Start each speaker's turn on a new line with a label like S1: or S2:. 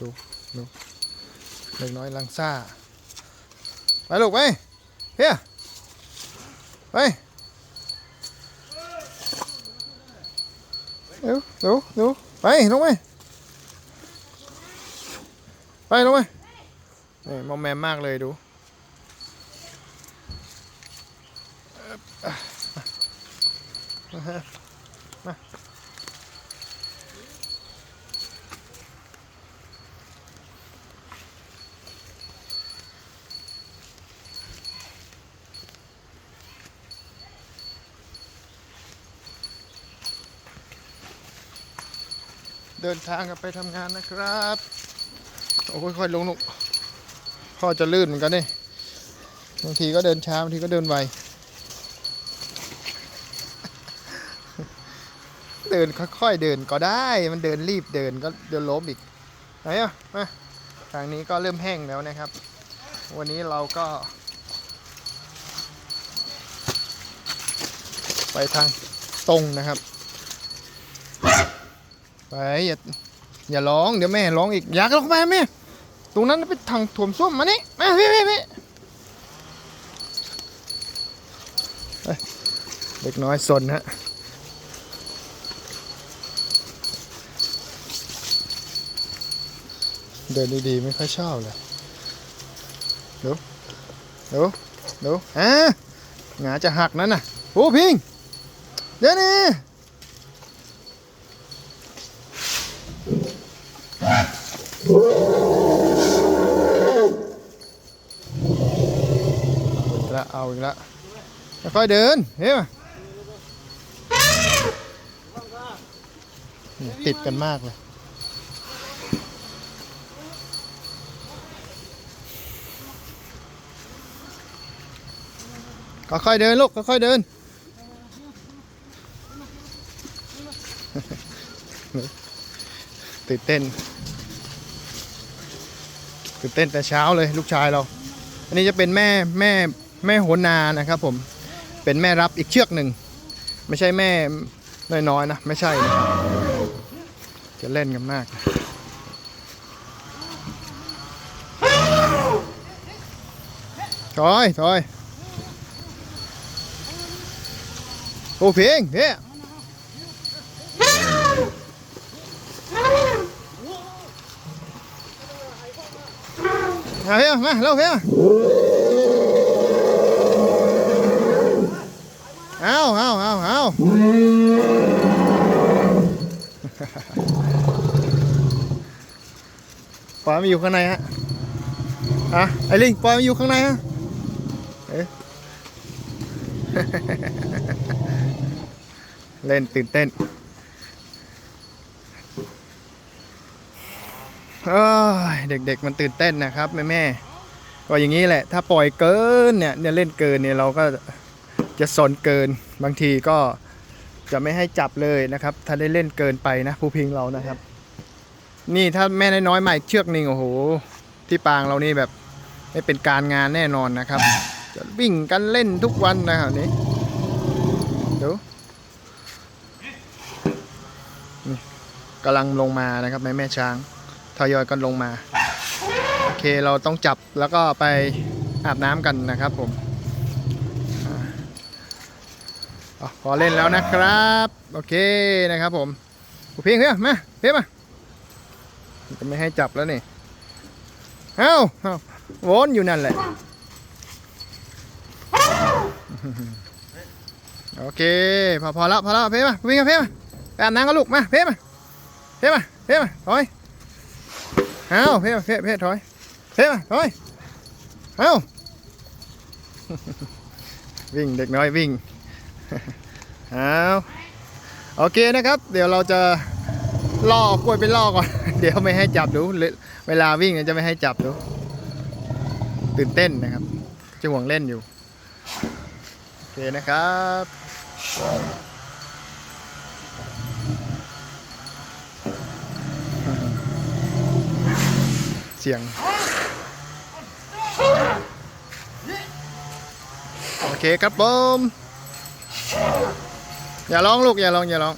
S1: ดูดูเด็กน้อยลังซ่า ไปลูกไปเฮียไปเร็วเร็วเร็วไปลงไปไปลงไปนี่มอมแมมมากเลยดูมา เดินทางกันไปทำงานนะครับโอ้ค่อยๆลงลูกพ่อจะลื่นเหมือนกันนี่บางทีก็เดินช้าบางทีก็เดินไวเดินค่อยๆเดินก็ได้ มันเดินรีบเดินก็เดินล้มอีกไหนอะมาทางนี้ก็เริ่มแห้งแล้วนะครับ วันนี้เราก็ ไปทางตรงนะครับ ไปอย่าอย่าร้องเดี๋ยวแม่ร้องอีกอยากร้องไปแม่ตรงนั้นเป็นทางถ่วมส้วมมานี่มาพี่พี่พี่เฮ้ยเด็กน้อยสนฮะเดินดีๆไม่ค่อยชอบเลยดูดูดูอะหงาจะหักนั่นน่ะโอ้พิง เดี๋ยวนี้ อีกล้วเอาอีกล้วค่อยเดินเฮ้ยติดกันมากเลยค่อยๆเดินลูกค่อยๆเดิน ตื่นเต้น ตื่นเต้นแต่เช้าเลยลูกชายเรา อันนี้จะเป็นแม่แม่แม่โหนนานะครับผมเป็นแม่รับอีกเชือกหนึ่งไม่ใช่แม่น้อยๆนะไม่ใช่นะจะเล่นกันมากถอยถอยโอ้เพียงเฮ้ย มาเพียมาเร็วเพียงเอาเอาเอาเอาปล่อยมันอยู่ข้างในฮะอะไอ้ลิงปล่อยมันอยู่ข้างในฮะเอ๊ะเล่นตื่นเต้น เด็กๆมันตื่นเต้นนะครับแม่แม่ๆก็อย่างนี้แหละ ถ้าปล่อยเกินเนี่ยเนี่ยเล่นเกินเนี่ยเราก็จะสนเกินบางทีก็จะไม่ให้จับเลยนะครับ ถ้าได้เล่นเกินไปนะผู้พิงเรานะครับ นี่ถ้าแม่น้อยๆใหม่เชือกหนึ่งโอ้โห ที่ปางเรานี่แบบไม่เป็นการงานแน่นอนนะครับ จะวิ่งกันเล่นทุกวันนะครับนี่ดูกำลังลงมานะครับแม่แม่ช้าง ทยอยกันลงมา โอเคเราต้องจับแล้วก็ไปอาบน้ำกันนะครับผมอ๋อพอเล่นแล้วนะครับ โอเคนะครับผมเพียงเพียงมาเพียงมาจะไม่ให้จับแล้วนี่เอ้าเอ้าวนอยู่นั่นแหละ โอเค พอพอแล้วพอแล้วเพียงมาวิ่งมาเพียงมาไปอาบน้ำกันลูกมาเพียงมาเพียงมาเพียงมาถอย เอาเพียงมาเพียงเพียงถอยเพียงมาถอยเอาวิ่งเด็กน้อยวิ่งเอาโอเคนะครับ เดี๋ยวเราจะล่อกล้วยไปล่อก่อน เดี๋ยวไม่ให้จับดูเวลาวิ่งจะไม่ให้จับดู ตื่นเต้นนะครับจะห่วงเล่นอยู่ โอเคนะครับ เสียง โอเคครับผม อย่าร้องลูก อย่าร้อง อย่าร้อง